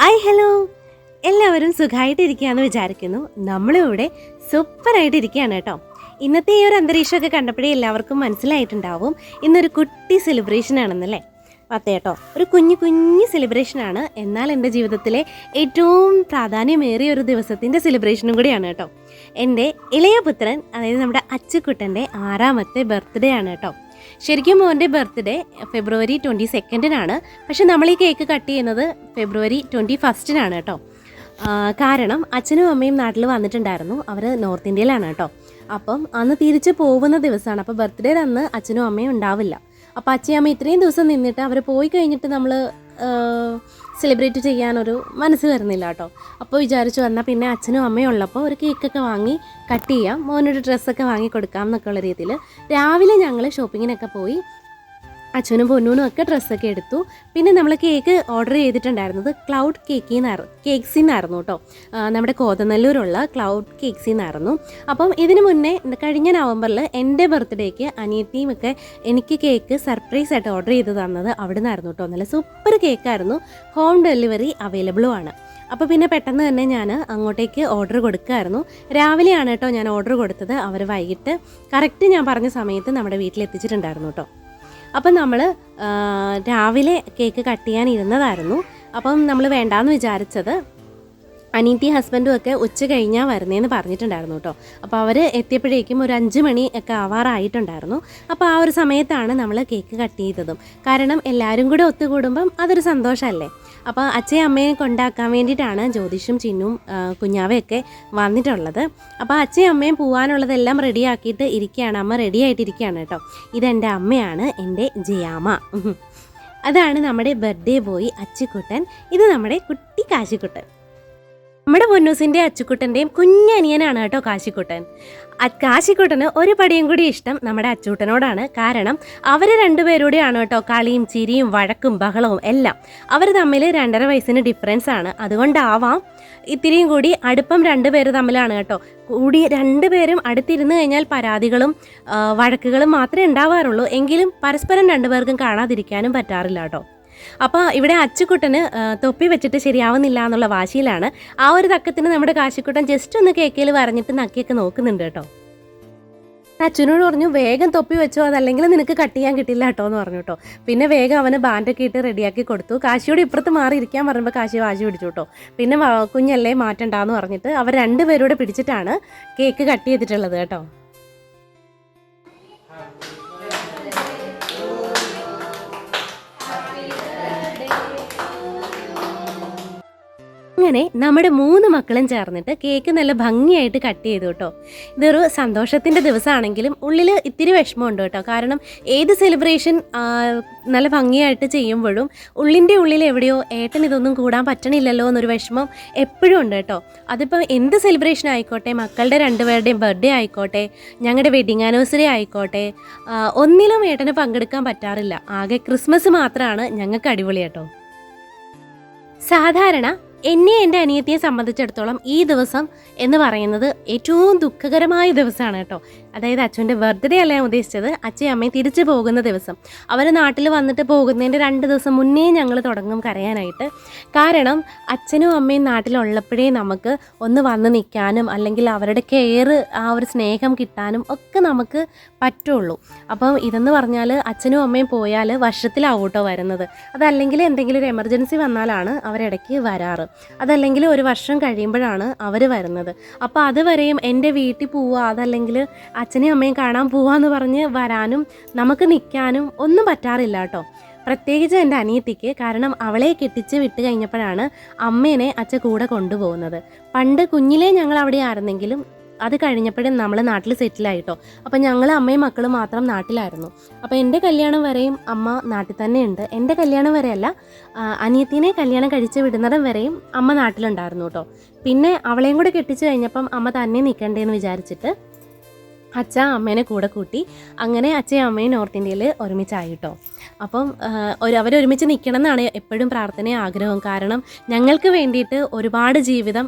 Hi hello. എല്ലാവരും സുഖമായിട്ടിരിക്കുകയെന്ന് വിചാരിക്കുന്നു. നമ്മളിവിടെ സൂപ്പറായിട്ട് ഇരിക്കുകയാണ് കേട്ടോ. ഇന്നത്തെ ഈ ഒരു അന്തരീക്ഷമൊക്കെ കണ്ടപ്പോഴേ എല്ലാവർക്കും മനസ്സിലായിട്ടുണ്ടാവും. ഇന്നൊരു കുട്ടി സെലിബ്രേഷൻ ആണെന്നല്ലേ പത്തേ കേട്ടോ. ഒരു കുഞ്ഞു കുഞ്ഞു സെലിബ്രേഷൻ ആണ് എന്നാൽ എന്റെ ജീവിതത്തിലെ ഏറ്റവും പ്രാധാന്യമേറിയ ഒരു ദിവസത്തിന്റെ സെലിബ്രേഷനും കൂടിയാണ് കേട്ടോ. എന്റെ ഇളയ പുത്രൻ അതായത് നമ്മുടെ അച്ചുക്കുട്ടന്റെ ആറാമത്തെ ബർത്ത്ഡേ ആണ് കേട്ടോ. ശരിക്കും മോന്റെ ബർത്ത്ഡേ ഫെബ്രുവരി ട്വന്റി സെക്കൻഡിനാണ്. പക്ഷെ നമ്മൾ ഈ കേക്ക് കട്ട് ചെയ്യുന്നത് ഫെബ്രുവരി ട്വന്റി ഫസ്റ്റിനാണ് കേട്ടോ. കാരണം അച്ഛനും അമ്മയും നാട്ടിൽ വന്നിട്ടുണ്ടായിരുന്നു. അവർ നോർത്ത് ഇന്ത്യയിലാണ് കേട്ടോ. അപ്പം അന്ന് തിരിച്ച് പോകുന്ന ദിവസമാണ്. അപ്പോൾ ബർത്ത്ഡേ അന്ന് അച്ഛനും അമ്മയും ഉണ്ടാവില്ല. അപ്പോൾ അച്ഛയും അമ്മ ഇത്രയും ദിവസം നിന്നിട്ട് അവർ പോയി കഴിഞ്ഞിട്ട് നമ്മൾ സെലിബ്രേറ്റ് ചെയ്യാനൊരു മനസ്സ് വരുന്നില്ല കേട്ടോ. അപ്പോൾ വിചാരിച്ചു വന്നാൽ പിന്നെ അച്ഛനും അമ്മയും ഉള്ളപ്പോൾ ഒരു കേക്കൊക്കെ വാങ്ങി കട്ട് ചെയ്യാം. മോനൊരു ഡ്രസ്സൊക്കെ വാങ്ങി കൊടുക്കാം എന്നൊക്കെ ഉള്ള രീതിയിൽ രാവിലെ ഞങ്ങൾ ഷോപ്പിങ്ങിനൊക്കെ പോയി. അച്ഛനും പൊന്നൂനും ഒക്കെ ഡ്രസ്സൊക്കെ എടുത്തു. പിന്നെ നമ്മൾ കേക്ക് ഓർഡർ ചെയ്തിട്ടുണ്ടായിരുന്നത് ക്ലൗഡ് കേക്കിൽ നിന്നായിരുന്നു കേക്സിൽ നിന്നായിരുന്നു കേട്ടോ നമ്മുടെ കോതനല്ലൂരുള്ള ക്ലൗഡ് കേക്സിൽ നിന്നായിരുന്നു അപ്പം ഇതിനു മുന്നേ കഴിഞ്ഞ നവംബറിൽ എന്റെ ബർത്ത്ഡേക്ക് അനിയത്തിയും ഒക്കെ എനിക്ക് കേക്ക് സർപ്രൈസ് ആയിട്ട് ഓർഡർ ചെയ്ത് തന്നത് അവിടെ നിന്നായിരുന്നു കേട്ടോ നല്ല സൂപ്പർ കേക്കായിരുന്നു ഹോം ഡെലിവറി അവൈലബിളും ആണ്. അപ്പോൾ പിന്നെ പെട്ടെന്ന് തന്നെ ഞാൻ അങ്ങോട്ടേക്ക് ഓർഡർ കൊടുക്കുമായിരുന്നു രാവിലെയാണ് കേട്ടോ ഞാൻ ഓർഡർ കൊടുത്തത്. അവർ വൈകിട്ട്. കറക്റ്റ് ഞാൻ പറഞ്ഞ സമയത്ത് നമ്മുടെ വീട്ടിൽ എത്തിച്ചിട്ടുണ്ടായിരുന്നു കേട്ടോ അപ്പം നമ്മൾ രാവിലെ കേക്ക് കട്ട് ചെയ്യാൻ ഇരുന്നതായിരുന്നു. അപ്പം നമ്മൾ വേണ്ടാന്ന് വിചാരിച്ചത് അനീറ്റി ഹസ്ബൻഡും ഒക്കെ ഉച്ച കഴിഞ്ഞാൽ വരുന്നതെന്ന് പറഞ്ഞിട്ടുണ്ടായിരുന്നു കേട്ടോ. അപ്പോൾ അവർ എത്തിയപ്പോഴേക്കും ഒരു അഞ്ച് മണി ഒക്കെ ആവാറായിട്ടുണ്ടായിരുന്നു. അപ്പോൾ ആ ഒരു സമയത്താണ് നമ്മൾ കേക്ക് കട്ട് ചെയ്തതും. കാരണം എല്ലാവരും കൂടെ ഒത്തുകൂടുമ്പം അതൊരു സന്തോഷമല്ലേ അപ്പോൾ അച്ഛയും അമ്മയെ കൊണ്ടാക്കാൻ വേണ്ടിയിട്ടാണ് ജ്യോതിഷും ചിന്നും കുഞ്ഞാവയൊക്കെ വന്നിട്ടുള്ളത്. അപ്പോൾ അച്ഛയും അമ്മയും പോകാനുള്ളതെല്ലാം റെഡിയാക്കിയിട്ട് ഇരിക്കുകയാണ്. അമ്മ റെഡി ആയിട്ടിരിക്കുകയാണ് കേട്ടോ. ഇതെന്റെ അമ്മയാണ് എന്റെ ജയാമ അതാണ് നമ്മുടെ ബർത്ത്ഡേ ബോയ് അച്ചിക്കുട്ടൻ ഇത് നമ്മുടെ കുട്ടി കാശിക്കുട്ടൻ. നമ്മുടെ പൊന്നൂസിന്റെ അച്ചുക്കുട്ടന്റെയും കുഞ്ഞനിയനാണ് കേട്ടോ കാശിക്കുട്ടൻ. കാശിക്കുട്ടന് ഒരു പടിയും കൂടി ഇഷ്ടം നമ്മുടെ അച്ചൂട്ടനോടാണ് കാരണം അവർ രണ്ടുപേരൂടെയാണ് കേട്ടോ കളിയും ചിരിയും വഴക്കും ബഹളവും എല്ലാം. അവർ തമ്മിൽ രണ്ടര വയസ്സിന് ഡിഫറൻസ് ആണ്. അതുകൊണ്ടാവാം ഇത്തിരിയും കൂടി അടുപ്പം രണ്ടുപേര് തമ്മിലാണ് കേട്ടോ. കൂടി രണ്ടുപേരും അടുത്തിരുന്ന് കഴിഞ്ഞാൽ പരാതികളും വഴക്കുകളും മാത്രമേ ഉണ്ടാവാറുള്ളൂ. എങ്കിലും പരസ്പരം രണ്ടുപേർക്കും കാണാതിരിക്കാനും പറ്റാറില്ല കേട്ടോ. അപ്പോൾ ഇവിടെ അച്ചുക്കുട്ടന് തൊപ്പി വെച്ചിട്ട് ശരിയാവുന്നില്ല എന്നുള്ള വാശിയിലാണ്. ആ ഒരു തക്കത്തിന് നമ്മുടെ കാശിക്കുട്ടൻ ജസ്റ്റ് ഒന്ന് കേക്കയിൽ വരഞ്ഞിട്ട് നക്കിയൊക്കെ നോക്കുന്നുണ്ട് കേട്ടോ. അച്ഛനോട് പറഞ്ഞു വേഗം തൊപ്പി വെച്ചോ അതല്ലെങ്കിൽ നിനക്ക് കട്ട് ചെയ്യാൻ കിട്ടില്ല കേട്ടോ എന്ന് പറഞ്ഞു കേട്ടോ. പിന്നെ വേഗം അവന് ബാൻഡൊക്കെ ഇട്ട് റെഡിയാക്കി കൊടുത്തു. കാശിയോട് ഇപ്പുറത്ത് മാറി ഇരിക്കാൻ പറയുമ്പോൾ കാശി വാശി പിടിച്ചു കേട്ടോ. പിന്നെ കുഞ്ഞല്ലേ മാറ്റണ്ടാന്ന് പറഞ്ഞിട്ട് അവർ രണ്ടുപേരോട് പിടിച്ചിട്ടാണ് കേക്ക് കട്ട് ചെയ്തിട്ടുള്ളത് കേട്ടോ. അങ്ങനെ നമ്മുടെ മൂന്ന് മക്കളും ചേർന്നിട്ട് കേക്ക് നല്ല ഭംഗിയായിട്ട് കട്ട് ചെയ്തു കേട്ടോ. ഇതൊരു സന്തോഷത്തിന്റെ ദിവസമാണെങ്കിലും ഉള്ളിൽ ഇത്തിരി വിഷമമുണ്ട് കേട്ടോ. കാരണം ഏത് സെലിബ്രേഷൻ നല്ല ഭംഗിയായിട്ട് ചെയ്യുമ്പോഴും ഉള്ളിന്റെ ഉള്ളിൽ എവിടെയോ ഏട്ടൻ ഇതൊന്നും കൂടാൻ പറ്റണില്ലല്ലോ എന്നൊരു വിഷമം എപ്പോഴും ഉണ്ട് കേട്ടോ. അതിപ്പോൾ എന്ത് സെലിബ്രേഷൻ ആയിക്കോട്ടെ മക്കളുടെ രണ്ടുപേരുടെയും ബർത്ത്ഡേ ആയിക്കോട്ടെ ഞങ്ങളുടെ വെഡിങ് ആനിവേഴ്സറി ആയിക്കോട്ടെ ഒന്നിലും ഏട്ടന് പങ്കെടുക്കാൻ പറ്റാറില്ല. ആകെ ക്രിസ്മസ് മാത്രമാണ് ഞങ്ങൾക്ക് അടിപൊളി കേട്ടോ. സാധാരണ എന്നെ എന്റെ അനിയത്തിയെ സംബന്ധിച്ചിടത്തോളം ഈ ദിവസം എന്ന് പറയുന്നത് ഏറ്റവും ദുഃഖകരമായ ദിവസമാണ് കേട്ടോ. അതായത് അച്ഛന്റെ ബർത്ത്ഡേ അല്ല ഞാൻ ഉദ്ദേശിച്ചത്? അച്ഛയും അമ്മയും തിരിച്ചു പോകുന്ന ദിവസം. അവർ നാട്ടിൽ വന്നിട്ട് പോകുന്നതിന്റെ രണ്ട് ദിവസം മുന്നേ ഞങ്ങൾ തുടങ്ങും കരയാനായിട്ട്. കാരണം അച്ഛനും അമ്മയും നാട്ടിലുള്ളപ്പോഴേ നമുക്ക് ഒന്ന് വന്ന് നിൽക്കാനും അല്ലെങ്കിൽ അവരുടെ കെയർ ആ ഒരു സ്നേഹം കിട്ടാനും ഒക്കെ നമുക്ക് പറ്റുള്ളൂ. അപ്പം ഇതെന്ന് പറഞ്ഞാൽ അച്ഛനും അമ്മയും പോയാൽ വർഷത്തിലാവും വരുന്നത്. അതല്ലെങ്കിൽ എന്തെങ്കിലും ഒരു എമർജൻസി വന്നാലാണ് അവരിടയ്ക്ക് വരാറ്. അതല്ലെങ്കിൽ ഒരു വർഷം കഴിയുമ്പോഴാണ് അവർ വരുന്നത്. അപ്പോൾ അതുവരെയും എന്റെ വീട്ടിൽ പോവുക അതല്ലെങ്കിൽ അച്ഛനെയും അമ്മയും കാണാൻ പോവാന്ന് പറഞ്ഞ് വരാനും നമുക്ക് നിൽക്കാനും ഒന്നും പറ്റാറില്ല കേട്ടോ. പ്രത്യേകിച്ച് എന്റെ അനിയത്തിക്ക് കാരണം അവളെ കെട്ടിച്ച് വിട്ട് കഴിഞ്ഞപ്പോഴാണ് അമ്മേനെ അച്ഛൻ കൂടെ കൊണ്ടുപോകുന്നത്. പണ്ട് കുഞ്ഞിലേ ഞങ്ങൾ അവിടെ ആയിരുന്നെങ്കിലും അത് കഴിഞ്ഞപ്പോഴും നമ്മൾ നാട്ടിൽ സെറ്റിലായിട്ടോ അപ്പം ഞങ്ങൾ അമ്മയും മക്കളും മാത്രം നാട്ടിലായിരുന്നു. അപ്പോൾ എന്റെ കല്യാണം വരെയും അമ്മ നാട്ടിൽ തന്നെയുണ്ട് എന്റെ കല്യാണം വരെയല്ല അനിയത്തിനെ കല്യാണം കഴിച്ച് വിടുന്നിടം വരെയും അമ്മ നാട്ടിലുണ്ടായിരുന്നു കേട്ടോ. പിന്നെ അവളെയും കൂടെ കെട്ടിച്ച് കഴിഞ്ഞപ്പം അമ്മ തന്നെ നിൽക്കണ്ടേന്ന് വിചാരിച്ചിട്ട് അച്ഛ അമ്മേനെ കൂടെ കൂട്ടി. അങ്ങനെ അച്ഛയും അമ്മയും നോർത്ത് ഇന്ത്യയിൽ ഒരുമിച്ചായി കേട്ടോ അപ്പം ഒരു അവരൊരുമിച്ച് നിൽക്കണം എന്നാണ് എപ്പോഴും പ്രാർത്ഥനയും ആഗ്രഹവും. കാരണം ഞങ്ങൾക്ക് വേണ്ടിയിട്ട് ഒരുപാട് ജീവിതം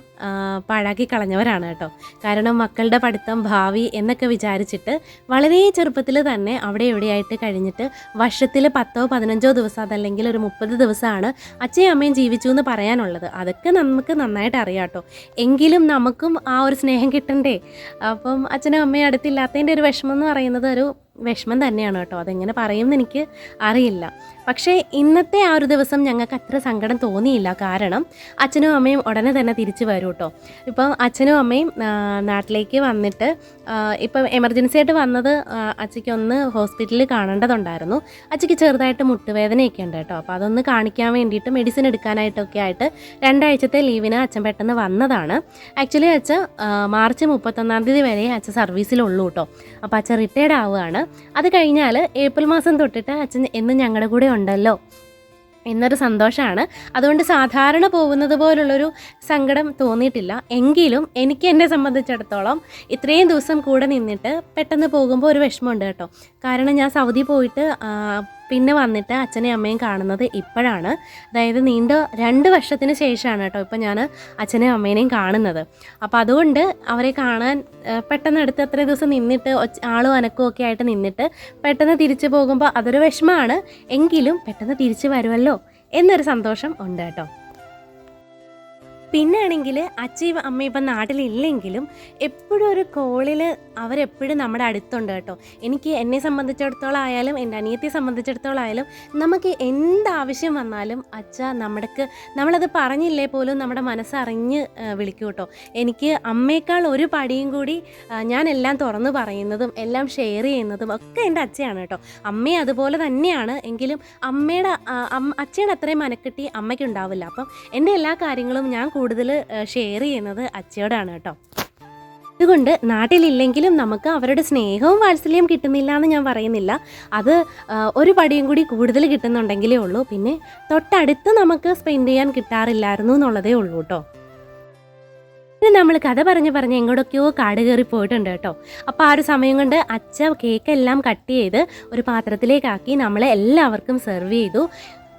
പാഴാക്കി കളഞ്ഞവരാണ് കേട്ടോ. കാരണം മക്കളുടെ പഠിത്തം ഭാവി എന്നൊക്കെ വിചാരിച്ചിട്ട് വളരെ ചെറുപ്പത്തിൽ തന്നെ അവിടെ എവിടെയായിട്ട് കഴിഞ്ഞിട്ട് വർഷത്തിൽ പത്തോ പതിനഞ്ചോ ദിവസം അതല്ലെങ്കിൽ ഒരു മുപ്പത് ദിവസമാണ് അച്ഛയും അമ്മയും ജീവിച്ചു എന്ന് പറയാനുള്ളത്. അതൊക്കെ നമുക്ക് നന്നായിട്ട് അറിയാം കേട്ടോ. എങ്കിലും നമുക്കും ആ ഒരു സ്നേഹം കിട്ടണ്ടേ? അപ്പം അച്ഛനും അമ്മയും അടുത്തില്ലാത്തതിന്റെ ഒരു വിഷമം എന്ന് പറയുന്നത് ഒരു വിഷമം തന്നെയാണ് കേട്ടോ. അതെങ്ങനെ പറയുമെന്ന് എനിക്ക് അറിയില്ല. പക്ഷേ ഇന്നത്തെ ആ ഒരു ദിവസം ഞങ്ങൾക്ക് അത്ര സങ്കടം തോന്നിയില്ല. കാരണം അച്ഛനും അമ്മയും ഉടനെ തന്നെ തിരിച്ചു വരും കേട്ടോ. ഇപ്പം അച്ഛനും അമ്മയും നാട്ടിലേക്ക് വന്നിട്ട് ഇപ്പം എമർജൻസി ആയിട്ട് വന്നത് അച്ഛയ്ക്കൊന്ന് ഹോസ്പിറ്റലിൽ കാണേണ്ടതുണ്ടായിരുന്നു. അച്ഛയ്ക്ക് ചെറുതായിട്ട് മുട്ടുവേദനയൊക്കെ ഉണ്ട് കേട്ടോ. അപ്പോൾ അതൊന്ന് കാണിക്കാൻ വേണ്ടിയിട്ട് മെഡിസിൻ എടുക്കാനായിട്ടൊക്കെ ആയിട്ട് രണ്ടാഴ്ചത്തെ ലീവിന് അച്ഛൻ പെട്ടെന്ന് വന്നതാണ്. ആക്ച്വലി അച്ഛൻ മാർച്ച് മുപ്പത്തൊന്നാം തീയതി വരെ അച്ഛൻ സർവീസിലുള്ളൂ കേട്ടോ. അപ്പോൾ അച്ഛൻ റിട്ടയർഡ് ആവുകയാണ്. അത് കഴിഞ്ഞാൽ ഏപ്രിൽ മാസം തൊട്ടിട്ട് അച്ഛൻ എന്നും ഞങ്ങളുടെ കൂടെ ഉണ്ടല്ലോ. എന്നൊരു സന്തോഷമാണ് അതുകൊണ്ട് സാധാരണ പോകുന്നത് പോലുള്ളൊരു സങ്കടം തോന്നിയിട്ടില്ല. എങ്കിലും എനിക്ക് എന്നെ സംബന്ധിച്ചിടത്തോളം ഇത്രയും ദിവസം കൂടെ നിന്നിട്ട് പെട്ടെന്ന് പോകുമ്പോൾ ഒരു വിഷമമുണ്ട് കേട്ടോ. കാരണം ഞാൻ സൗദി പോയിട്ട് പിന്നെ വന്നിട്ട് അച്ഛനെയും അമ്മയും കാണുന്നത് ഇപ്പോഴാണ്. അതായത് നീണ്ട രണ്ട് വർഷത്തിന് ശേഷമാണ് കേട്ടോ ഇപ്പം ഞാൻ അച്ഛനെയും അമ്മേനെയും കാണുന്നത്. അപ്പോൾ അതുകൊണ്ട് അവരെ കാണാൻ പെട്ടെന്ന് അടുത്ത് അത്ര ദിവസം നിന്നിട്ട് ആളും അനക്കും ഒക്കെ ആയിട്ട് നിന്നിട്ട് പെട്ടെന്ന് തിരിച്ചു പോകുമ്പോൾ അതൊരു വിഷമമാണ്. എങ്കിലും പെട്ടെന്ന് തിരിച്ചു വരുമല്ലോ എന്നൊരു സന്തോഷം ഉണ്ട് കേട്ടോ. പിന്നെ ആണെങ്കിൽ അച്ഛയും അമ്മയും ഇപ്പം നാട്ടിലില്ലെങ്കിലും എപ്പോഴും ഒരു കോളിൽ അവരെപ്പോഴും നമ്മുടെ അടുത്തുണ്ട് കേട്ടോ. എനിക്ക് എന്നെ സംബന്ധിച്ചിടത്തോളം ആയാലും എന്റെ അനിയത്തെ സംബന്ധിച്ചിടത്തോളം ആയാലും നമുക്ക് എന്താവശ്യം വന്നാലും അച്ഛ നമ്മുടെ നമ്മളത് പറഞ്ഞില്ലേ പോലും നമ്മുടെ മനസ്സറിഞ്ഞ് വിളിക്കും കേട്ടോ. എനിക്ക് അമ്മയേക്കാൾ ഒരു പടിയും കൂടി ഞാൻ എല്ലാം തുറന്ന് പറയുന്നതും എല്ലാം ഷെയർ ചെയ്യുന്നതും ഒക്കെ എന്റെ അച്ഛയാണ് കേട്ടോ. അമ്മയെ അതുപോലെ തന്നെയാണ്. എങ്കിലും അമ്മയുടെ അച്ഛയുടെ അത്രയും മനക്കെട്ടി അമ്മയ്ക്കുണ്ടാവില്ല അപ്പം എന്റെ എല്ലാ കാര്യങ്ങളും ഞാൻ കൂടുതൽ ഷെയർ ചെയ്യുന്നത് അച്ഛയോടാണ് കേട്ടോ. അതുകൊണ്ട് നാട്ടിലില്ലെങ്കിലും നമുക്ക് അവരുടെ സ്നേഹവും വാത്സല്യവും കിട്ടുന്നില്ല എന്ന് ഞാൻ പറയുന്നില്ല. അത് ഒരു പടിയും കൂടി കൂടുതൽ കിട്ടുന്നുണ്ടെങ്കിലേ ഉള്ളൂ. പിന്നെ തൊട്ടടുത്ത് നമുക്ക് സ്പെൻഡ് ചെയ്യാൻ കിട്ടാറില്ലായിരുന്നു എന്നുള്ളതേ ഉള്ളൂ കേട്ടോ. പിന്നെ നമ്മൾ കഥ പറഞ്ഞ് പറഞ്ഞ് എങ്ങോട്ടൊക്കെയോ കാട് കയറി പോയിട്ടുണ്ട് കേട്ടോ. അപ്പോൾ ആ ഒരു സമയം കൊണ്ട് അച്ഛ കേക്കെല്ലാം കട്ട് ചെയ്ത് ഒരു പാത്രത്തിലേക്കാക്കി നമ്മളെ എല്ലാവർക്കും സെർവ് ചെയ്തു.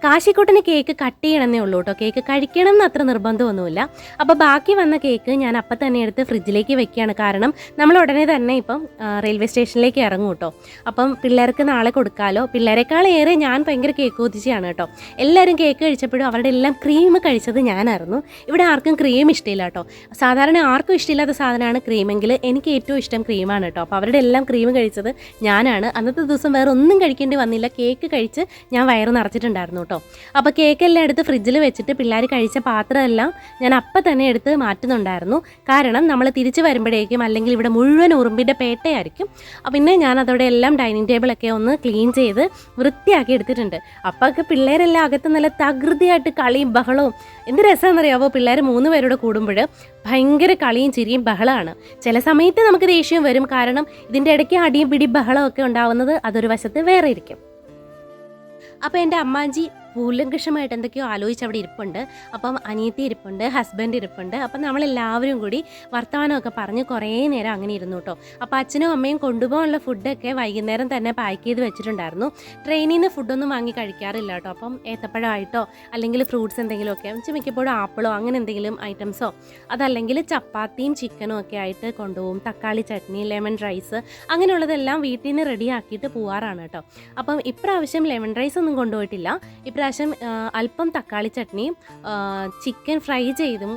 കാശിക്കൂട്ടിന് കേക്ക് കട്ട് ചെയ്യണമെന്നേ ഉള്ളൂ കേട്ടോ. കേക്ക് കഴിക്കണം എന്ന് അത്ര നിർബന്ധമൊന്നുമില്ല. അപ്പോൾ ബാക്കി വന്ന കേക്ക് ഞാൻ അപ്പം തന്നെ എടുത്ത് ഫ്രിഡ്ജിലേക്ക് വെക്കുകയാണ്. കാരണം നമ്മൾ ഉടനെ തന്നെ ഇപ്പം റെയിൽവേ സ്റ്റേഷനിലേക്ക് ഇറങ്ങും കേട്ടോ. അപ്പം പിള്ളേർക്ക് നാളെ കൊടുക്കാമല്ലോ പിള്ളേരെക്കാളേറെ ഞാൻ ഭയങ്കര കേക്ക് കൊതിച്ചാണ് കേട്ടോ. എല്ലാവരും കേക്ക് കഴിച്ചപ്പോഴും അവരുടെ എല്ലാം ക്രീം കഴിച്ചത് ഞാനായിരുന്നു. ഇവിടെ ആർക്കും ക്രീം ഇഷ്ടമില്ല കേട്ടോ. സാധാരണ ആർക്കും ഇഷ്ടമില്ലാത്ത സാധനമാണ് ക്രീമെങ്കിൽ എനിക്ക് ഏറ്റവും ഇഷ്ടം ക്രീമാണ് കേട്ടോ. അപ്പോൾ അവരുടെ എല്ലാം ക്രീം കഴിച്ചത് ഞാനാണ്. അന്നത്തെ ദിവസം വേറെ ഒന്നും കഴിക്കേണ്ടി വന്നില്ല. കേക്ക് കഴിച്ച് ഞാൻ വയറ് നിറച്ചിട്ടുണ്ടായിരുന്നു കേട്ടോ. അപ്പോൾ കേക്കെല്ലാം എടുത്ത് ഫ്രിഡ്ജിൽ വെച്ചിട്ട് പിള്ളേർ കഴിച്ച പാത്രമെല്ലാം ഞാൻ അപ്പം തന്നെ എടുത്ത് മാറ്റുന്നുണ്ടായിരുന്നു. കാരണം നമ്മൾ തിരിച്ച് വരുമ്പോഴേക്കും അല്ലെങ്കിൽ ഇവിടെ മുഴുവൻ ഉറുമ്പിന്റെ പേട്ടയായിരിക്കും. പിന്നെ ഞാൻ അതോടെ എല്ലാം ഡൈനിങ് ടേബിളൊക്കെ ഒന്ന് ക്ലീൻ ചെയ്ത് വൃത്തിയാക്കി എടുത്തിട്ടുണ്ട്. അപ്പോഴൊക്കെ പിള്ളേരെല്ലാം അകത്ത് നല്ല തകൃതിയായിട്ട് കളിയും ബഹളവും. എന്ത് രസമെന്നറിയാവോ പിള്ളേർ മൂന്ന് പേരോട് കൂടുമ്പോൾ ഭയങ്കര കളിയും ചിരിയും ബഹളമാണ്. ചില സമയത്ത് നമുക്ക് ദേഷ്യം വരും. കാരണം ഇതിന്റെ ഇടയ്ക്ക് അടിയും പിടി ബഹളമൊക്കെ ഉണ്ടാവുന്നത് അതൊരു വശത്ത് വേറെ ഇരിക്കും. അപ്പോൾ എന്റെ അമ്മാജി കൂലങ്കഷമായിട്ട് എന്തൊക്കെയോ ആലോചിച്ച് അവിടെ ഇരിപ്പുണ്ട്. അപ്പം അനിയത്തി ഇരിപ്പുണ്ട് ഹസ്ബൻഡ് ഇരിപ്പുണ്ട്. അപ്പം നമ്മളെല്ലാവരും കൂടി വർത്തമാനമൊക്കെ പറഞ്ഞ് കുറേ നേരം അങ്ങനെ ഇരുന്നു കേട്ടോ. അപ്പോൾ അച്ഛനും അമ്മയും കൊണ്ടുപോകാനുള്ള ഫുഡൊക്കെ വൈകുന്നേരം തന്നെ പാക്ക് ചെയ്ത് വെച്ചിട്ടുണ്ടായിരുന്നു. ട്രെയിനിൽ നിന്ന് ഫുഡൊന്നും വാങ്ങി കഴിക്കാറില്ല കേട്ടോ. അപ്പം ഏത്തപ്പഴമായിട്ടോ അല്ലെങ്കിൽ ഫ്രൂട്ട്സ് എന്തെങ്കിലുമൊക്കെ മിക്കപ്പോഴും ആപ്പിളോ അങ്ങനെ എന്തെങ്കിലും ഐറ്റംസോ അതല്ലെങ്കിൽ ചപ്പാത്തിയും ചിക്കനും ഒക്കെ ആയിട്ട് കൊണ്ടുപോകും. തക്കാളി ചട്നി ലെമൺ റൈസ് അങ്ങനെയുള്ളതെല്ലാം വീട്ടിൽ നിന്ന് റെഡിയാക്കിയിട്ട് പോവാറാണ് കേട്ടോ. അപ്പം ഇപ്രാവശ്യം ലെമൺ റൈസ് ഒന്നും കൊണ്ടുപോയിട്ടില്ല. ഇപ്രാവശ്യം ആ, അല്പം തക്കാളി ചട്നിയും ചിക്കൻ ഫ്രൈ ചെയ്തും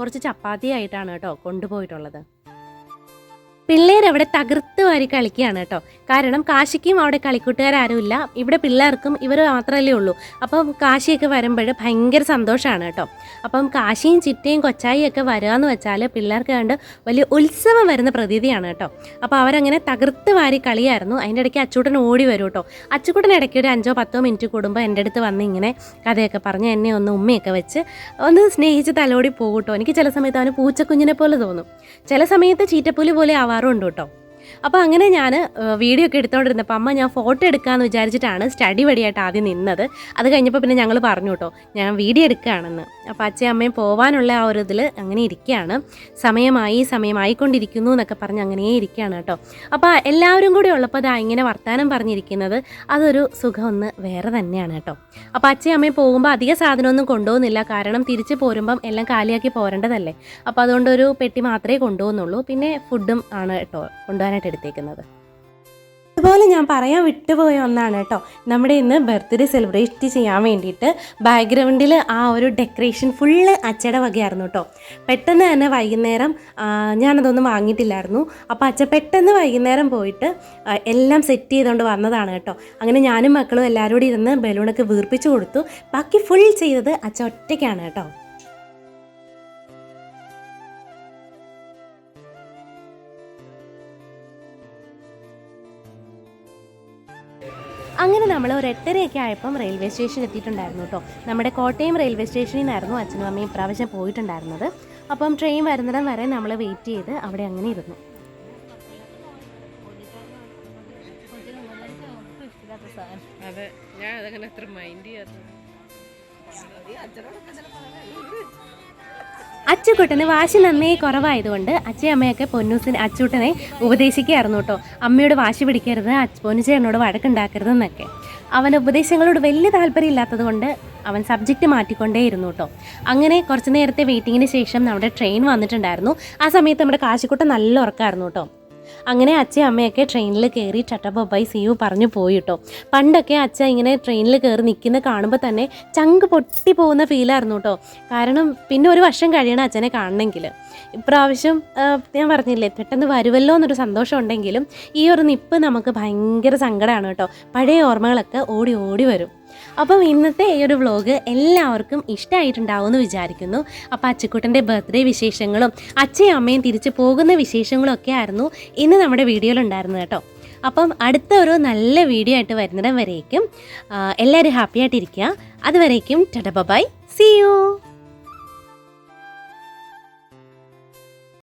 കുറച്ച് ചപ്പാത്തി ആയിട്ടാണ് കേട്ടോ കൊണ്ടുപോയിട്ടുള്ളത്. പിള്ളേരവിടെ തകർത്ത് വാരി കളിക്കുകയാണ് കേട്ടോ. കാരണം കാശിക്കും അവിടെ കളിക്കൂട്ടുകാരുമില്ല ഇവിടെ പിള്ളേർക്കും ഇവർ മാത്രമല്ലേ ഉള്ളൂ. അപ്പം കാശിയൊക്കെ വരുമ്പോൾ ഭയങ്കര സന്തോഷമാണ് കേട്ടോ. അപ്പം കാശിയും ചിറ്റയും കൊച്ചായിയും ഒക്കെ വരിക എന്ന് വെച്ചാൽ പിള്ളേർക്ക് കണ്ട് വലിയ ഉത്സവം വരുന്ന പ്രതീതിയാണ് കേട്ടോ. അപ്പോൾ അവരങ്ങനെ തകർത്ത് വാരി കളിയായിരുന്നു. അതിന്റെ ഇടയ്ക്ക് അച്ചൂട്ടൻ ഓടി വരും കേട്ടോ. അച്ചുകൂട്ടൻ ഇടയ്ക്ക് ഒരു അഞ്ചോ പത്തോ മിനിറ്റ് കൂടുമ്പോൾ എന്റെ അടുത്ത് വന്ന് ഇങ്ങനെ കഥയൊക്കെ പറഞ്ഞ് എന്നെ ഒന്ന് ഉമ്മയൊക്കെ വെച്ച് ഒന്ന് സ്നേഹിച്ച് തലോടി പോകും കേട്ടോ. എനിക്ക് ചില സമയത്ത് അവന് പൂച്ചക്കുഞ്ഞിനെ പോലെ തോന്നും. ചില സമയത്ത് ചീറ്റപ്പുലി പോലെ ആവാറുണ്ട് കേട്ടോ അപ്പോൾ അങ്ങനെ ഞാൻ വീഡിയോ ഒക്കെ എടുത്തുകൊണ്ടിരുന്നപ്പോൾ അമ്മ ഞാൻ ഫോട്ടോ എടുക്കാമെന്ന് വിചാരിച്ചിട്ടാണ് സ്റ്റഡി വഴിയായിട്ട് ആദ്യം നിന്നത്. അത് കഴിഞ്ഞപ്പോൾ പിന്നെ ഞങ്ങൾ പറഞ്ഞു കേട്ടോ ഞാൻ വീഡിയോ എടുക്കുകയാണെന്ന്. അപ്പോൾ അച്ഛയും അമ്മയും പോകാനുള്ള ആ ഒരു ഇതിൽ അങ്ങനെ ഇരിക്കുകയാണ്. സമയമായി സമയമായിക്കൊണ്ടിരിക്കുന്നു എന്നൊക്കെ പറഞ്ഞ് അങ്ങനെ ഇരിക്കുകയാണ് കേട്ടോ അപ്പോൾ എല്ലാവരും കൂടി ഉള്ളപ്പോൾ അതാ ഇങ്ങനെ വർത്തമാനം പറഞ്ഞിരിക്കുന്നത് അതൊരു സുഖം ഒന്ന് വേറെ തന്നെയാണ് കേട്ടോ അപ്പോൾ അച്ഛയും അമ്മയും പോകുമ്പോൾ അധിക സാധനമൊന്നും കൊണ്ടുപോകുന്നില്ല. കാരണം തിരിച്ച് പോരുമ്പം എല്ലാം കാലിയാക്കി പോരേണ്ടതല്ലേ. അപ്പോൾ അതുകൊണ്ടൊരു പെട്ടി മാത്രമേ കൊണ്ടുപോകുന്നുള്ളൂ. പിന്നെ ഫുഡും ആണ് കേട്ടോ കൊണ്ടുപോകാനായിട്ട് എടുത്തേക്കുന്നത്. അതുപോലെ ഞാൻ പറയാൻ വിട്ടുപോയ ഒന്നാണ് കേട്ടോ. നമ്മുടെ ഇന്ന് ബർത്ത്ഡേ സെലിബ്രേറ്റ് ചെയ്യാൻ വേണ്ടിയിട്ട് ബാക്ക്ഗ്രൗണ്ടിൽ ആ ഒരു ഡെക്കറേഷൻ ഫുള്ള് അച്ചയുടെ വകയായിരുന്നു കേട്ടോ. പെട്ടെന്ന് തന്നെ വൈകുന്നേരം ഞാനതൊന്നും വാങ്ങിയിട്ടില്ലായിരുന്നു. അപ്പോൾ അച്ഛ പെട്ടെന്ന് വൈകുന്നേരം പോയിട്ട് എല്ലാം സെറ്റ് ചെയ്തുകൊണ്ട് വന്നതാണ് കേട്ടോ. അങ്ങനെ ഞാനും മക്കളും എല്ലാവരും കൂടി ഇരുന്ന് ബലൂണൊക്കെ വീർപ്പിച്ച് കൊടുത്തു. ബാക്കി ഫുൾ ചെയ്തത് അച്ഛ ഒറ്റയ്ക്കാണ് കേട്ടോ. അങ്ങനെ നമ്മൾ ഒരു എട്ടരയൊക്കെ ആയപ്പം റെയിൽവേ സ്റ്റേഷൻ എത്തിയിട്ടുണ്ടായിരുന്നു കേട്ടോ നമ്മുടെ കോട്ടയം റെയിൽവേ സ്റ്റേഷനിൽ നിന്നായിരുന്നു അച്ഛനും അമ്മയും പ്രാവശ്യം പോയിട്ടുണ്ടായിരുന്നത്. അപ്പം ട്രെയിൻ വരുന്നിടം വരെ നമ്മൾ വെയിറ്റ് ചെയ്ത് അവിടെ അങ്ങനെ ഇരുന്നു. ഞാൻ അതങ്ങനെ അത്ര മൈൻഡ് ചെയ്യാത്തത് അച്ചുകുട്ടന് വാശി നന്നേ കുറവായതുകൊണ്ട് അച്ഛൻ അമ്മയൊക്കെ പൊന്നൂസിന് അച്ചൂട്ടനെ ഉപദേശിക്കുകയായിരുന്നു കേട്ടോ. അമ്മയോട് വാശി പിടിക്കരുത് പൊന്നുചേട്ടനോട് വഴക്കുണ്ടാക്കരുത് എന്നൊക്കെ അവൻ ഉപദേശങ്ങളോട് വലിയ താല്പര്യം ഇല്ലാത്തത് കൊണ്ട് അവൻ സബ്ജക്റ്റ് മാറ്റിക്കൊണ്ടേയിരുന്നു കേട്ടോ. അങ്ങനെ കുറച്ച് നേരത്തെ വെയിറ്റിങ്ങിന് ശേഷം നമ്മുടെ ട്രെയിൻ വന്നിട്ടുണ്ടായിരുന്നു. ആ സമയത്ത് നമ്മുടെ കാശിക്കുട്ട നല്ല ഉറക്കമായിരുന്നു കേട്ടോ. അങ്ങനെ അച്ഛയും അമ്മയൊക്കെ ട്രെയിനിൽ കയറി ചട്ടപ്പായി സി യു പറഞ്ഞു പോയിട്ടോ. പണ്ടൊക്കെ അച്ഛ ഇങ്ങനെ ട്രെയിനിൽ കയറി നിൽക്കുന്ന കാണുമ്പോൾ തന്നെ ചങ്ക് പൊട്ടി പോകുന്ന ഫീലായിരുന്നു കേട്ടോ കാരണം പിന്നെ ഒരു വർഷം കഴിയണം അച്ഛനെ കാണണമെങ്കിൽ ഇപ്രാവശ്യം ഞാൻ പറഞ്ഞില്ലേ പെട്ടെന്ന് വരുമല്ലോ എന്നൊരു സന്തോഷം ഉണ്ടെങ്കിലും ഈ ഒരു നിപ്പ് നമുക്ക് ഭയങ്കര സങ്കടമാണ് കേട്ടോ പഴയ ഓർമ്മകളൊക്കെ ഓടി ഓടി വരും. അപ്പം ഇന്നത്തെ ഈ ഒരു വ്ളോഗ് എല്ലാവർക്കും ഇഷ്ടമായിട്ടുണ്ടാവും എന്ന് വിചാരിക്കുന്നു. അപ്പോൾ അച്ചക്കുട്ടന്റെ ബർത്ത്ഡേ വിശേഷങ്ങളും അച്ഛയും അമ്മയും തിരിച്ചു പോകുന്ന വിശേഷങ്ങളും ഒക്കെ ആയിരുന്നു ഇന്ന് നമ്മുടെ വീഡിയോയിൽ ഉണ്ടായിരുന്നത് കേട്ടോ. അപ്പം അടുത്ത ഒരു നല്ല വീഡിയോ ആയിട്ട് വരുന്നിടം വരേക്കും. എല്ലാവരും ഹാപ്പി ആയിട്ടിരിക്കുക. അതുവരേക്കും ടട ബൈ സി യു